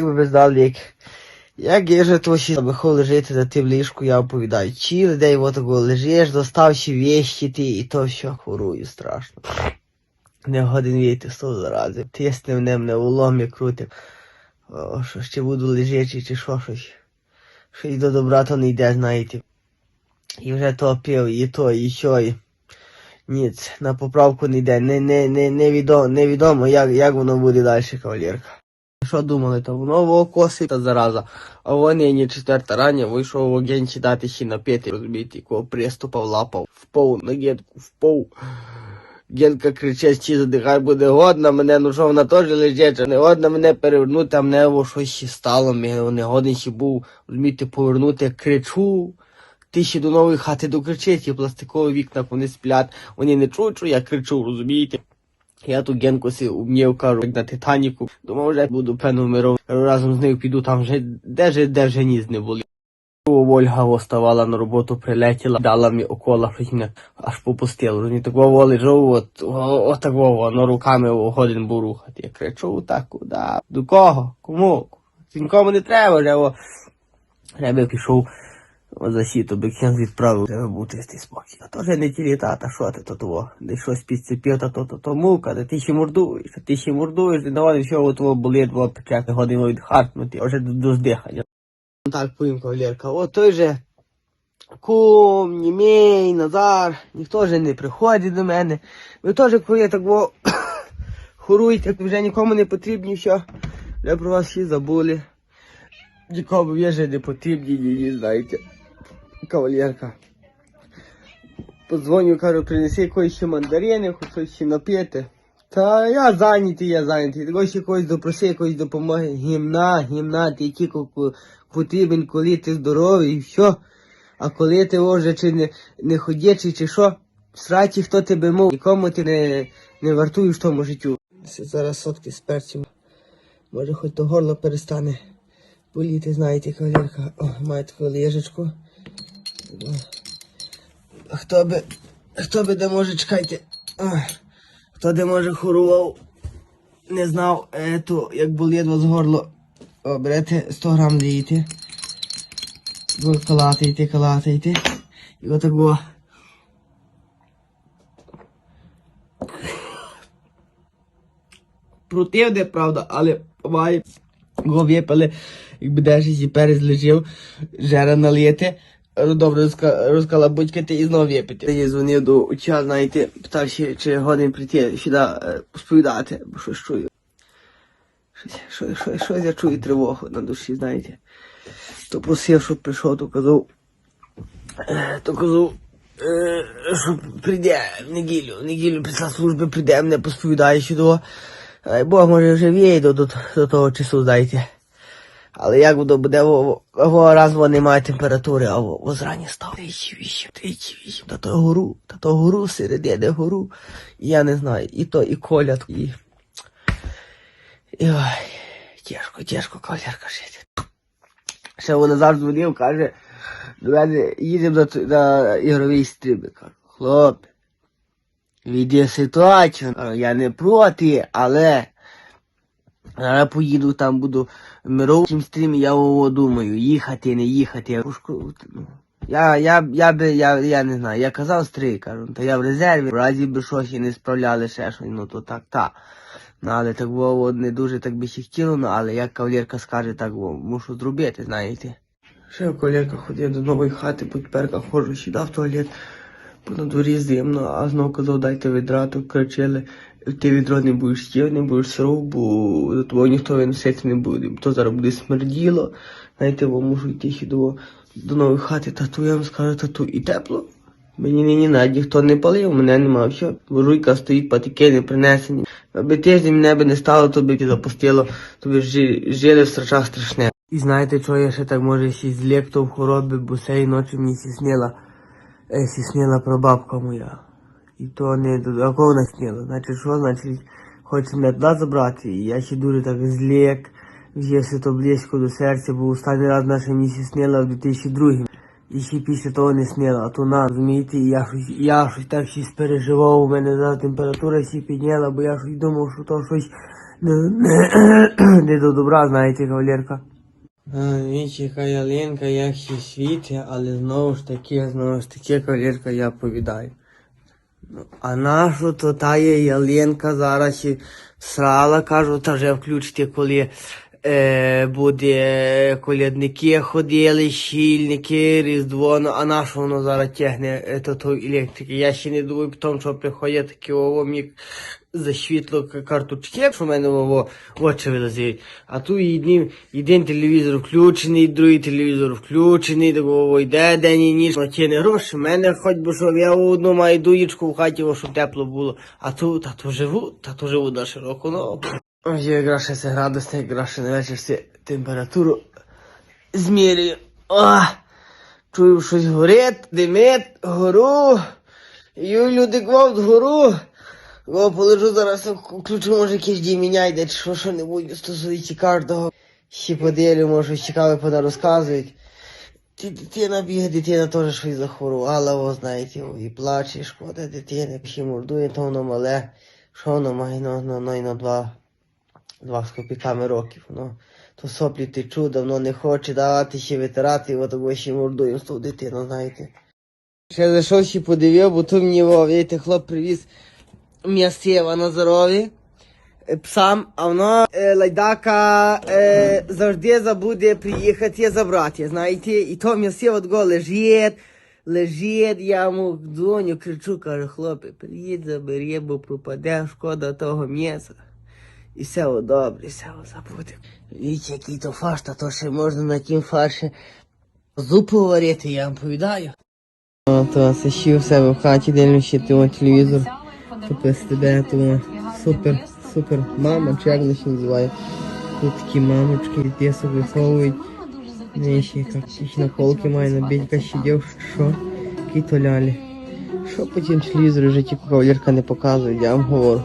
Ви знали, як, як є же то ще аби лежити за тим ліжку, я оповідаю. Цілий день отако лежиш, доставши вещі ти, і то все хворую страшно. Не годин війти сто зарази. Тисне мене мене у ломі крутив. О, що ще буду лежачи, чи що щось. Щось до добра то не йде, знаєте. І вже то пив, і то, і що, і... Ніц, на поправку не йде. Не, не, не, невідомо, невідомо як, як воно буде далі, кавалерка. Що думали, то воно в окоси та зараза. А вони не четверта рання вийшов в агент читати ще на п'яти, розумієте, якого приступав лапав. В пов, на гетку, в пов. Генка кричить, чи задихай буде годна, мене, ну що вона теж лежить, не годна мене перевернути, а мене во щось ще стало, не годен ще був, розумієте, повернути, кричу. Ти ще до нової хати докричить, і пластикові вікна вони сплять, вони не чують, що я кричу, розумієте? Я тут Генку си умнів, кажу, як на Титаніку. Думав, вже буду певно вмиров. Разом з нею піду там вже, де же, де вже ніс не були. Ольга оставала на роботу, прилетіла, дала мені окола, мене аж попустило. Розумієте, так лежав, от, отак воно руками годин був рухати. Я кричу, так, куди? До кого? Кому? Нікому не треба, вже, о. Я пішов о, за сіто, би ксен відправив, треба бути ти спокій. А то вже не ті літа, та що ти то того? Де щось підцепив, та то, то, то мука, та ти ще мордуєш, а ти ще мордуєш, давай все от того болить, бо печати годину відхаркнути, а вже до, здихання. Так, поїм, кавалерка, от той же кум, німей, Назар, ніхто вже не приходить до мене. Ви теж, коли так во хоруєте, вже нікому не потрібні, що вже про вас всі забули. Нікому вже не потрібні, ні, ні, знаєте. Кавалерка. Подзвоню, кажу, принеси якоїсь ще мандарини, хоч щось ще напити. Та я зайнятий, я зайнятий. Такого ще когось допроси, якоїсь допомоги. Гімна, гімна, ти тільки потрібен, коли ти здоровий, і все. А коли ти вже чи не, не ходячий, чи що, сраті, хто тебе мов, нікому ти не, не вартуєш тому життю. Зараз сотки з перцем. Може хоч то горло перестане боліти, знаєте, кавалерка. О, має таку ліжечку. Хто би, хто би де може, чекайте. Хто де може хорував, не знав, е, як болить вас горло, о, берете 100 грам. Ви калатаєте, калатаєте. І отако. Противне, правда, але має його випали, якби десь і перець лежив, жера налити, е, добре розка- розкалабудькати і знову випити. Я дзвонив до уча, знаєте, питав, чи, годин прийти сюди е, сповідати, бо щось чую. Щось я чую тривогу на душі, знаєте. То просив, щоб прийшов, то казав, е, то казав, е, що прийде в неділю, в неділю після служби прийде, мене посповідає сюди. Ай Бог, може вже війду до, до того часу, знаєте. Але як воно буде, во, раз во немає температури, а во, во зрані став 38, 38, та то гору, та то гору середини гору. І я не знаю, і то, і коля, і... і ой, тяжко, тяжко, кавалерка жити. Ще вона завжди дзвонив, каже, до мене їдемо на, на ігровий стрім. Кажу, хлопе, віде ситуацію, я не проти, але зараз поїду, там буду в мировому стрімі, я о, думаю, їхати, не їхати. Я, ну, я, я, я, би, я, я не знаю, я казав стрій, кажу, та я в резерві, в разі би щось і не справляли ще щось, ну то так, так. Ну, але так було не дуже так би ще хотіло, ну, але як кавалерка скаже, так во, мушу зробити, знаєте. Ще кавалерка ходив до нової хати, бо тепер ходжу сюди в туалет, на дворі зимно, а знов казав, дайте відрату, кричили, ти відро не будеш їв, не будеш сров, бо до того ніхто виносити не буде, то зараз буде смерділо, знаєте, бо мушу йти до, до нової хати, тату, я вам скажу, тату, і тепло. Мені нині навіть ніхто не палив, мене нема все. Буржуйка стоїть, патики не принесені. Аби тиждень мене би не стало, то би запустило, то би жи- жили в страшах страшне. І знаєте, що я ще так може ще злектав в хворобі, бо цієї ночі мені сісніла, е, сісніла прабабка моя. І то не до кого вона сніла. Значить, що, значить, хоче мене туди забрати. І я ще дуже так злек, взявся то близько до серця, бо останній раз наша мені сісніла в 2002 і ще після того не сніла, а то на, розумієте, і я щось, я щось так ще спереживав, у мене зараз температура ще підняла, бо я щось думав, що то щось Не, не, не до добра, знаєте, кавалерка. Вічі, яка ялинка, як ще світи, але знову ж таки, знову ж таки, кавалерка, я повідаю. Ну, А нашу то та є ялинка зараз ще срала, кажу, та вже включити, коли е, буде колядники ходили, щільники, різдво, ну, а нашу воно зараз тягне е, то, то електрики. Я ще не думаю, тому що приходять такі ово за світло карточки, що в мене ово очі вилазять. А тут один, один телевізор включений, другий телевізор включений, такого йде день і ніч, тяне гроші. В мене хоч би що, я одну маю дуєчку в хаті, щоб тепло було. А тут, та то живу, та то живу на широку ногу. Ось я якраз 6 градусів, на вечір всі температуру змірюю. О, чую, щось горить, димить, гору. Ю, люди гвалт, гору. Го полежу зараз, включу, може якийсь дій міняйте, чи що, що небудь стосується кожного. Ще поділю, може, цікаве пода розказують. Ти дитина бігає, дитина теж щось захворувала, о, знаєте, о, і плаче, шкода дитини, ще мордує, то воно мале, що воно має, ну, ну, ну, і два, два з копійками років, ну. То соплі течу, давно не хоче давати ще витирати, і от ще мордує з ту дитину, знаєте. Ще зайшов ще подивив, бо то мені, о, хлоп привіз м'ясива на здоров'я е, псам, а воно е, лайдака е, завжди забуде приїхати забрати, знаєте, і то м'ясиво от го лежить, лежить, я йому дзвоню, кричу, кажу, хлопе, приїдь, забери, бо пропаде, шкода того м'яса. І все добре, все забуде. Віч, який то фарш, та то ще можна на тім фарші зупу варити, я вам повідаю. О, то сидів в себе в хаті, дивлюся того телевізор. Тупо тебе, то супер, супер мама, чи як вона ще називає. Тут такі мамочки, дітей виховують. Не ще як якісь наколки має на бідька сидів, що? Які то лялі. Що по тім телевізору ті кавалерка не показує, я вам говорю.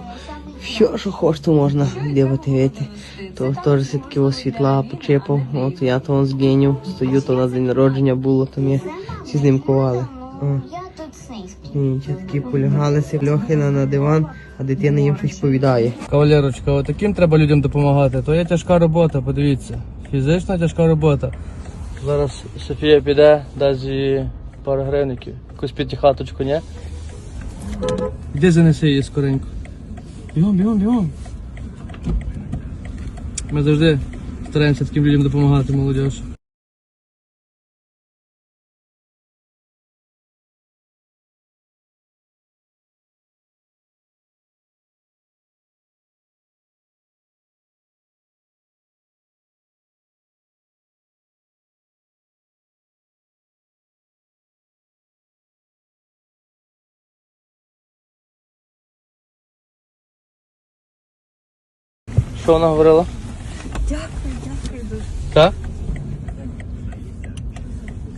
Все, що хоч, то можна дивити. То теж ось світла почепав. От я то он згинів, стою, то на день народження було, то ми всі знімкували. О. Я тут Ні, такі полягалися льохи на, диван, а дитина їм щось повідає. Кавалерочка, от таким треба людям допомагати. То є тяжка робота, подивіться. Фізична тяжка робота. Зараз Софія піде, дасть їй пару гривників. Якусь п'ятихаточку, ні? Де занеси її скоренько? Бігом, бігом, бігом. Ми завжди стараємося таким людям допомагати, молодіж. Що вона говорила? Дякую, дякую дуже. Так?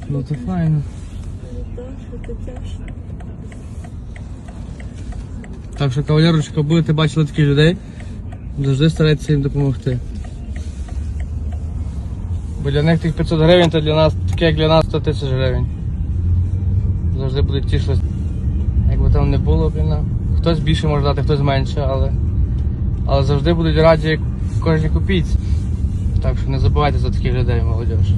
Ну то файно. Так що, кавалерочка, будете бачили таких людей, завжди старайтеся їм допомогти. Бо для них тих 500 гривень, то для нас, таке як для нас 100 тисяч гривень. Завжди будуть тішитися. Якби там не було, блін, хтось більше може дати, хтось менше, але, але завжди будуть раді кожній копійці. Так що не забувайте за таких людей, молодіж.